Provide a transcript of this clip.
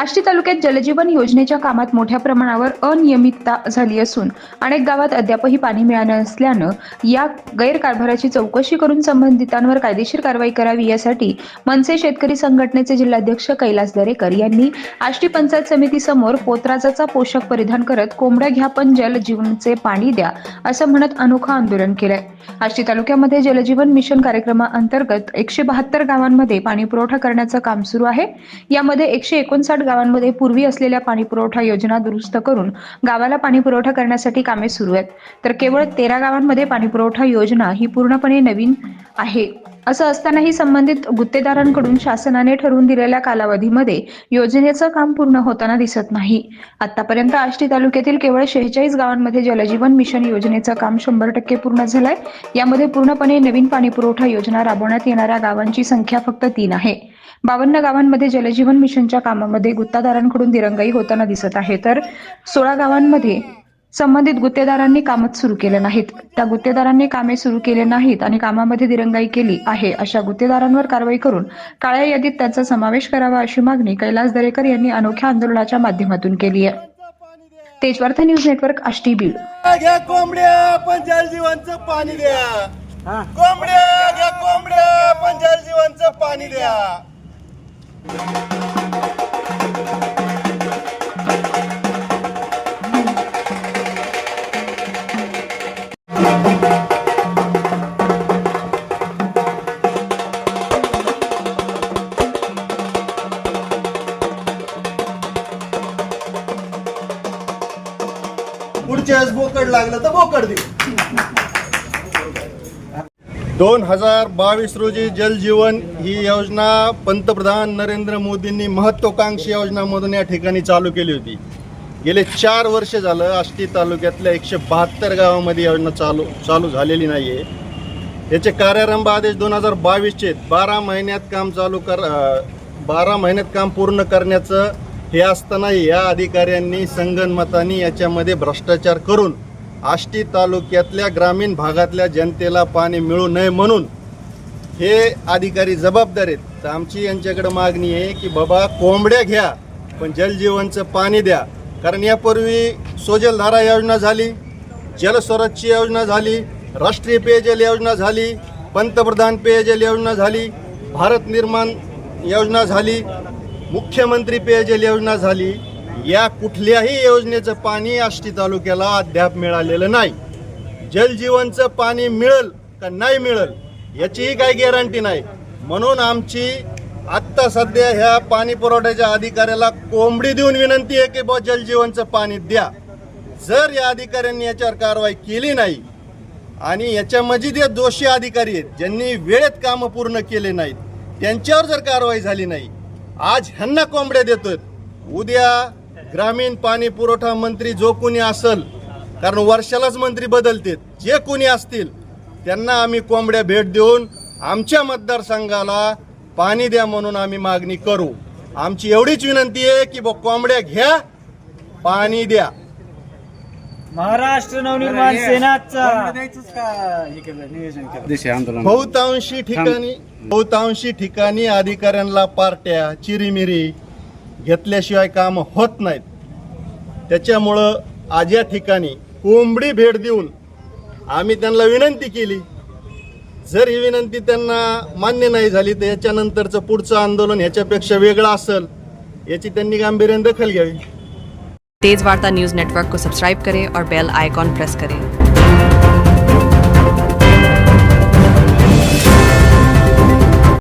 आष्टी तालुक्यात जलजीवन योजनेच्या कामात मोठ्या प्रमाणावर अनियमितता झाली असून अनेक गावात अद्यापही पाणी मिळालं नसल्यानं या गैरकारभाराची चौकशी करून संबंधितांवर कायदेशीर कारवाई करावी यासाठी मनसे शेतकरी संघटनेचे जिल्हाध्यक्ष कैलास दरेकर यांनी आष्टी पंचायत समितीसमोर पोतराजाचा पोषक परिधान करत कोंबड्या घ्या पण जल जीवनचे पाणी द्या असं म्हणत अनोखं आंदोलन केलंय. आष्टी तालुक्यामध्ये जलजीवन मिशन कार्यक्रमाअंतर्गत एकशे बहात्तर गावांमध्ये पाणी पुरवठा करण्याचं काम सुरू आहे. यामध्ये एकशे एकोणसाठ गावांमध्ये पूर्वी असलेल्या पाणी पुरवठा योजना दुरुस्त करून गावाला पाणी पुरवठा करण्यासाठी कामे सुरू आहेत. तर केवळ तेरा गावांमध्ये पाणी पुरवठा योजना ही पूर्णपणे नवीन आहे. असं असतानाही संबंधित गुत्तेदारांकडून शासनाने ठरवून दिलेल्या कालावधीमध्ये योजनेचं काम पूर्ण होताना दिसत नाही. आतापर्यंत आष्टी तालुक्यातील केवळ शेहेचाळीस गावांमध्ये जलजीवन मिशन योजनेचं काम शंभर टक्के पूर्ण झालंय. यामध्ये पूर्णपणे नवीन पाणी पुरवठा योजना राबवण्यात येणाऱ्या गावांची संख्या फक्त तीन आहे. बावन्न गावांमध्ये जलजीवन मिशनच्या कामामध्ये गुत्तादारांकडून दिरंगाई होताना दिसत आहे. तर सोळा गावांमध्ये संबंधित गुत्तेदारांनी कामच सुरू केले नाहीत. त्या गुत्तेदारांनी कामे सुरू केले नाहीत आणि कामामध्ये दिरंगाई केली आहे अशा गुत्तेदारांवर कारवाई करून काळ्या यादीत त्यांचा समावेश करावा अशी मागणी कैलास दरेकर यांनी अनोख्या आंदोलनाच्या माध्यमातून केली आहे. तेजवार्थ न्यूज नेटवर्क आष्टी बीड. घ्या कोंबड्या पण जलजीवनचं पाणी द्या. कोंबड्या घ्या कोंबड्या पण जलजीवनचं पाणी द्या. पुढच्या वेळेस बोकड लागलं तर बोकड दे. दोन हजार बावीस रोजी जल जीवन ही योजना पंतप्रधान नरेंद्र मोदींनी महत्वाकांक्षी योजनामधून या ठिकाणी चालू केली होती. गेले चार वर्ष झालं आष्टी तालुक्यातल्या एकशे बहात्तर गावामध्ये योजना चालू चालू झालेली नाही आहे याचे कार्यारंभ आदेश दोन हजार बावीसचे बारा महिन्यात काम चालू कर बारा महिन्यात काम पूर्ण करण्याचं हे असताना या अधिकाऱ्यांनी संगनमतानी याच्यामध्ये भ्रष्टाचार करून आष्टी तालुक्यातल्या ग्रामीण भागातल्या जनतेला पाणी मिळू नये म्हणून हे अधिकारी जबाबदार आहेत. तर आमची यांच्याकडे मागणी आहे की बाबा कोंबड्या घ्या पण जलजीवनचं पाणी द्या. कारण यापूर्वी सोजलधारा योजना झाली जलस्वराजची योजना झाली राष्ट्रीय पेयजल योजना झाली पंतप्रधान पेयजल योजना झाली भारत निर्माण योजना झाली मुख्यमंत्री पेयजल योजना झाली. या कुठल्याही योजनेचं पाणी आष्टी तालुक्याला अद्याप मिळालेलं नाही. जलजीवनचं पाणी मिळेल का नाही मिळेल याचीही काही गॅरंटी नाही. म्हणून आमची आत्ता सध्या ह्या पाणी पुरवठ्याच्या अधिकाऱ्याला कोंबडी देऊन विनंती आहे की बा जलजीवनचं पाणी द्या. जर या अधिकाऱ्यांनी याच्यावर कारवाई केली नाही आणि याच्यामध्ये जे दोषी अधिकारी आहेत ज्यांनी वेळेत कामं पूर्ण केले नाहीत त्यांच्यावर जर कारवाई झाली नाही आज ह्यांना कोंबड्या देतोय उद्या ग्रामीण पाणी पुरवठा मंत्री जो कोणी असल कारण वर्षालाच मंत्री बदलतात जे कोणी असतील त्यांना आम्ही कोंबड्या भेट देऊन आमच्या मतदारसंघाला पाणी द्या म्हणून आम्ही मागणी करू. आमची एवढीच विनंती आहे की बा कोंबड्या घ्या पाणी द्या. महाराष्ट्र नवनिर्माण सेनाचा. देशी आंदोलन. बहुतांशी ठिकाणी बहुतांशी ठिकाणी अधिकाऱ्यांना पार्ट्या चिरीमिरी घेतल्याशिवाय काम होत नाहीत. त्याच्यामुळं आज या ठिकाणी कोंबडी भेट देऊन आम्ही त्यांना विनंती केली. जर ही विनंती त्यांना मान्य नाही झाली तर याच्यानंतरचं पुढचं आंदोलन ह्याच्यापेक्षा वेगळं असेल याची त्यांनी गांभीर्याने दखल घ्यावी. तेज वार्ता न्यूज़ नेटवर्क को सब्सक्राइब करें और बेल आइकॉन प्रेस करें।